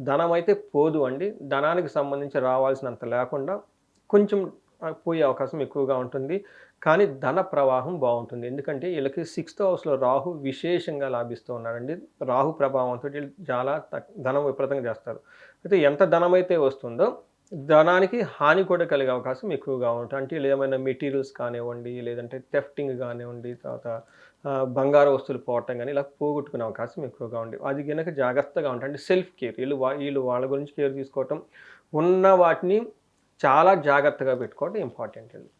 ధనం అయితే పోదు అండి. ధనానికి సంబంధించి రావాల్సినంత లేకుండా కొంచెం పోయే అవకాశం ఎక్కువగా ఉంటుంది. కానీ ధన ప్రవాహం బాగుంటుంది. ఎందుకంటే వీళ్ళకి సిక్స్త్ హౌస్లో రాహు విశేషంగా లాభిస్తూ ఉన్నారండి. రాహు ప్రభావంతో వీళ్ళు చాలా తక్- ధనం విపరీతంగా చేస్తారు. అయితే ఎంత ధనం అయితే వస్తుందో ధనానికి హాని కూడా కలిగే అవకాశం ఎక్కువగా ఉంటుంది. అంటే వీళ్ళు ఏమైనా మెటీరియల్స్ కానివ్వండి లేదంటే థెఫ్టింగ్ కానివ్వండి తర్వాత బంగారు వస్తువులు పోవటం కానీ ఇలా పోగొట్టుకునే అవకాశం ఎక్కువగా ఉంది. అది కనుక జాగ్రత్తగా ఉంటుంది అంటే సెల్ఫ్ కేర్ వీళ్ళు వీళ్ళు వాళ్ళ గురించి కేర్ తీసుకోవటం ఉన్న వాటిని చాలా జాగ్రత్తగా పెట్టుకోవడం ఇంపార్టెంట్ అండి.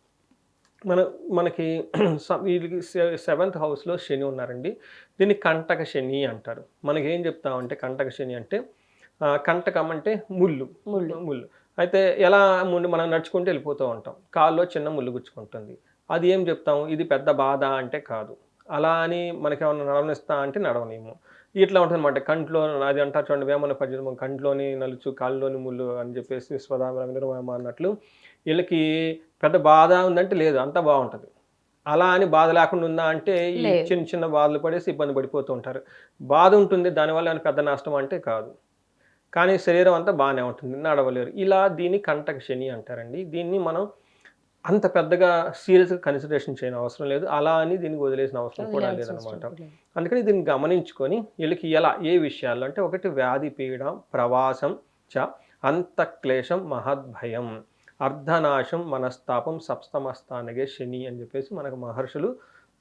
మన మనకి వీళ్ళకి సెవెంత్ హౌస్లో శని ఉన్నారండి. దీన్ని కంటక శని అంటారు. మనకి ఏం చెప్తామంటే కంటక శని అంటే కంటకం అంటే ముళ్ళు. ముళ్ళు. ముళ్ళు. అయితే ఎలా ముందు మనం నడుచుకుంటూ వెళ్ళిపోతూ ఉంటాం. కాల్లో చిన్న ముళ్ళు గుచ్చుకుంటుంది. అది ఏం చెప్తాము? ఇది పెద్ద బాధ అంటే కాదు. అలా అని మనకి ఏమన్నా నడవనిస్తా అంటే నడవనేము ఇట్లా ఉంటుంది అనమాట కంట్లో అది అంటారు చూడండి వేమన పద్యం కంట్లోని నలుచు కాళ్ళలోని ముళ్ళు అని చెప్పేసి స్వదామ అన్నట్లు వీళ్ళకి పెద్ద బాధ ఉందంటే లేదు అంతా బాగుంటుంది. అలా అని బాధ లేకుండా ఉందా అంటే ఈ. చిన్న చిన్న బాధలు పడేసి ఇబ్బంది పడిపోతూ ఉంటారు. బాధ ఉంటుంది దానివల్ల ఏమైనా పెద్ద నష్టం అంటే కాదు. కానీ శరీరం అంతా బాగానే ఉంటుంది నడవలేరు. ఇలా దీన్ని కంటక శని అంటారండి. దీన్ని మనం అంత పెద్దగా సీరియస్గా కన్సిడరేషన్ చేయని అవసరం లేదు. అలా అని దీనికి వదిలేసిన అవసరం కూడా లేదనమాట అందుకని దీన్ని గమనించుకొని వీళ్ళకి ఎలా ఏ విషయాల్లో అంటే ఒకటి వ్యాధి పీడ ప్రవాసం చ అంతక్లేశం మహద్భయం అర్ధనాశం మనస్తాపం సప్తమస్థానగే శని అని చెప్పేసి మనకు మహర్షులు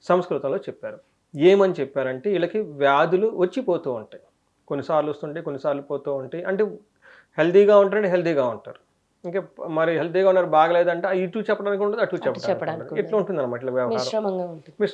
సంస్కృతంలో చెప్పారు. ఏమని చెప్పారంటే వీళ్ళకి వ్యాధులు వచ్చిపోతూ ఉంటాయి. కొన్నిసార్లు వస్తుంటాయి కొన్నిసార్లు పోతూ ఉంటాయి. అంటే హెల్తీగా ఉంటారంటే హెల్తీగా ఉంటారు. ఇంకా మరి హెల్తీగా ఉన్నారు బాగలేదంటే ఇటు చెప్పడానికి ఉండదు అటు చెప్పడానికి చెప్పడానికి ఉండదు. ఇట్లా ఉంటుంది అనమాట ఇట్లా వ్యవహారం. మిశ్రమంగా ఉంటుంది.